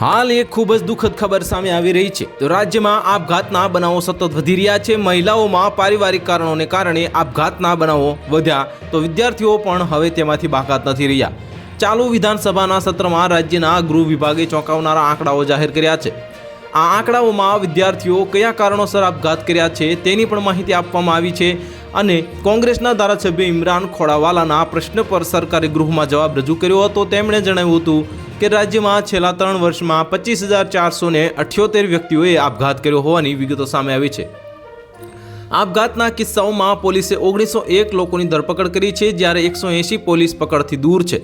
હાલ એક ખૂબ જ દુઃખદ ખબર સામે આવી રહી છે. તો રાજ્યમાં આપઘાતના બનાવો સતત વધી રહ્યા છે. મહિલાઓમાં પારિવારિક કારણોને કારણે આપઘાતના બનાવો વધ્યા. તો વિદ્યાર્થીઓ પણ હવે તેમાંથી બાકાત નથી રહ્યા. ચાલુ વિધાનસભાના સત્રમાં રાજ્યના ગૃહ વિભાગે ચોંકાવનારા આંકડાઓ જાહેર કર્યા છે. આ આંકડાઓમાં વિદ્યાર્થીઓ કયા કારણોસર આપઘાત કર્યા છે તેની પણ માહિતી આપવામાં આવી છે અને કોંગ્રેસના ધારાસભ્ય ઇમરાન ખોડાવાલાના પ્રશ્ન પર સરકારે ગૃહમાં જવાબ રજૂ કર્યો હતો. તેમણે જણાવ્યું હતું કે રાજ્યમાં છેલ્લા ત્રણ વર્ષમાં પચીસ હજાર ચારસો ને અઠ્યોતેર વ્યક્તિઓએ આપઘાત કર્યો હોવાની વિગતો સામે આવી છે. આપઘાતના કિસ્સાઓમાં પોલીસે ઓગણીસો એક લોકોની ધરપકડ કરી છે, જ્યારે એકસો એંશી પોલીસ પકડથી દૂર છે.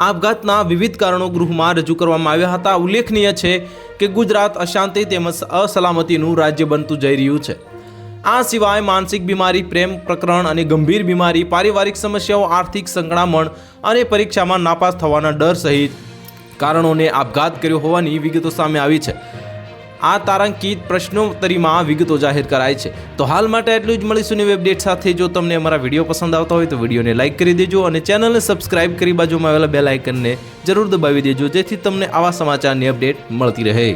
આપઘાતના વિવિધ કારણો ગૃહમાં રજૂ કરવામાં આવ્યા હતા. ઉલ્લેખનીય છે કે ગુજરાત અશાંતિ તેમજ અસલામતીનું રાજ્ય બનતું જઈ રહ્યું છે. આ સિવાય માનસિક બીમારી, પ્રેમ પ્રકરણ અને ગંભીર બીમારી, પારિવારિક સમસ્યાઓ, આર્થિક સંકળામણ અને પરીક્ષામાં નાપાસ થવાના ડર સહિત કારણોને આપઘાત કર્યો હોવાની વિગતો સામે આવી છે. આ તારાંકિત પ્રશ્નોત્તરીમાં વિગતો જાહેર કરાય છે. તો હાલ માટે એટલું જ. મળીશું નવી અપડેટ સાથે. જો તમને અમારા વીડિયો પસંદ આવતા હોય તો વિડીયોને લાઇક કરી દેજો અને ચેનલને સબસ્ક્રાઇબ કરી બાજુમાં આવેલા બેલ આઇકનને જરૂર દબાવી દેજો, જેથી તમને આવા સમાચારની અપડેટ મળતી રહે.